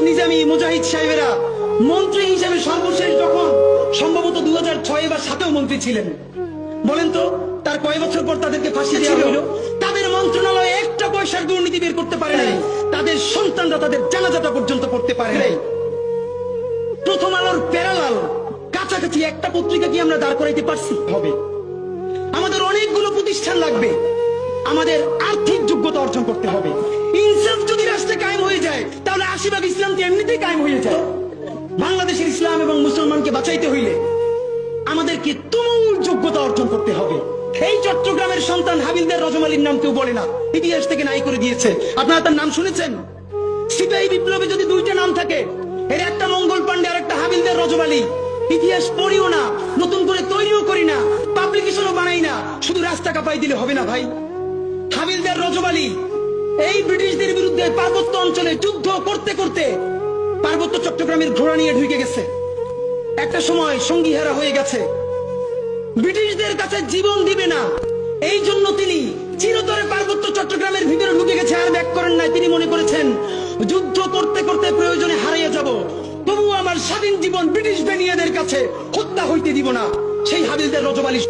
নিজামী মুজাহিদ সাহেবেরা মন্ত্রী হিসেবে সর্বশেষ যখন সম্ভবত দু হাজার ছয় বা সাতেও মন্ত্রী ছিলেন। বলেন তো তার কয় বছর পর তাদেরকে ফাঁসি দেওয়া হইল? তাদের মন্ত্রণালয়ে একটা পয়সার দুর্নীতি বের করতে পারে নাই। তাদের সন্তানরা তাদের জানাজাটা পর্যন্ত করতে পারে নাই। প্রথম আলোর প্যারালাল কাছাকাছি একটা পত্রিকা কি আমরা দাঁড় করাইতে পারছি? হবে। আমাদের অনেকগুলো প্রতিষ্ঠান লাগবে। আমাদের আর্থিক যোগ্যতা অর্জন করতে হবে। তো কায়েম হয়ে যায়। বাংলাদেশের ইসলাম এবং মুসলমানকে বাঁচাইতে হইলে আমাদেরকে তুমুল যোগ্যতা অর্জন করতে হবে। এই চট্টগ্রামের সন্তান হাবিলদার রজমালির নাম কেউ বলে না। ইতিহাস থেকে নাই করে দিয়েছে। আপনারা তার নাম শুনেছেন? সিপাহী বিপ্লবে যদি দুইটা নাম থাকে, এর একটা মঙ্গল পান্ডে আর একটা হাবিলদার রজমালি। ইতিহাস পড়িও না, নতুন করে তৈরিও করি না পাবলিকেশনও বানাই না। শুধু রাস্তা কাপাই দিলে হবে না ভাই। হাবিলদার রজমালি, এই ব্রিটিশদের বিরুদ্ধে পার্বত্য অঞ্চলে যুদ্ধ করতে করতে পার্বত্য চট্টগ্রামের ঘোড়া নিয়ে ঢুকে গেছে। একটা সময় সঙ্গীহারা হয়ে গেছে। ব্রিটিশদের কাছে জীবন দিবে না। এই জন্য তিনি চিরতরে পার্বত্য চট্টগ্রামের ভিতরে ঢুকে গেছে আর ব্যাক করেন নাই। তিনি মনে করেছেন, যুদ্ধ করতে করতে প্রয়োজনে হারিয়ে যাব। তবুও আমার স্বাধীন জীবন ব্রিটিশ বেনিয়াদের কাছে হত্যা হইতে দিব না। সেই হাবিলদের রজবালি